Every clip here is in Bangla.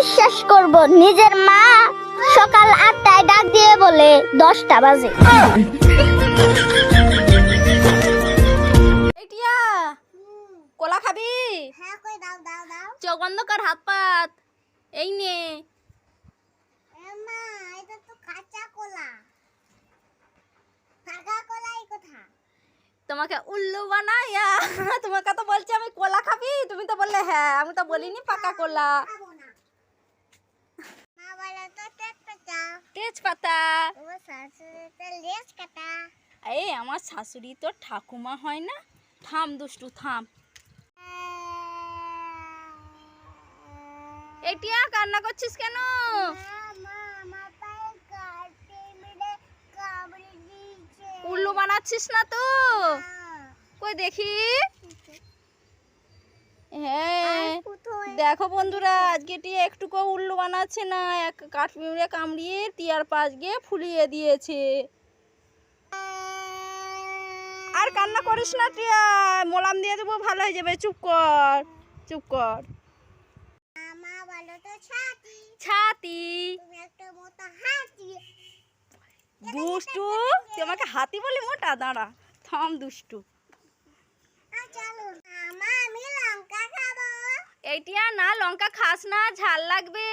বিশ্বাস করব নিজের মা সকাল আটটায় ডাক দিয়ে বলে দশটা বাজে। কলা খাবি? হ্যাঁ চোখ বন্ধ কর হাত পাত। এই নে। তোমাকে উল্লু বানাইয়া তোমাকে তো বলছি আমি কলা খাবি? তুমি তো বললে হ্যাঁ আমি তো বলিনি পাকা কলা খাব না মা বলে তো তেজ পাতা তেজপাতা ও শাশুড়ি তো লেজ কাটা এই আমার শাশুড়ি তো ঠাকুমা হয় না। থাম দুষ্টু থাম। এই টিয়া কান্না করছিস কেন? উল্লু বানাচ্ছিস না তো? কই দেখি? হ্যাঁ দেখো বন্ধুরা আজকে টিয়া একটুকু উল্লু বানাচ্ছে না এক কাঠ পিঁমড়ে কামড়িয়ে টিয়ার পাশ গিয়ে ফুলিয়ে দিয়েছে। আর কান্না করিস না টিয়া মোলাম দিয়ে দেবো ভালো হয়ে যাবে চুপ কর চুপ কর। ছাতি। দুষ্টু তুই আমাকে হাতি বলি মোটা? দাঁড়া থাম দুষ্টু আ, চলো মা আমি লঙ্কা খাব এইটিয়া না লঙ্কা খাস না ঝাল লাগবে।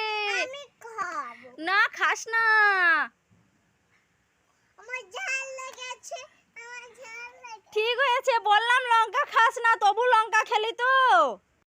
আমি খাব। না খাস না। আমার ঝাল লেগেছে আমার ঝাল লেগেছে। ঠিক হয়েছে বললাম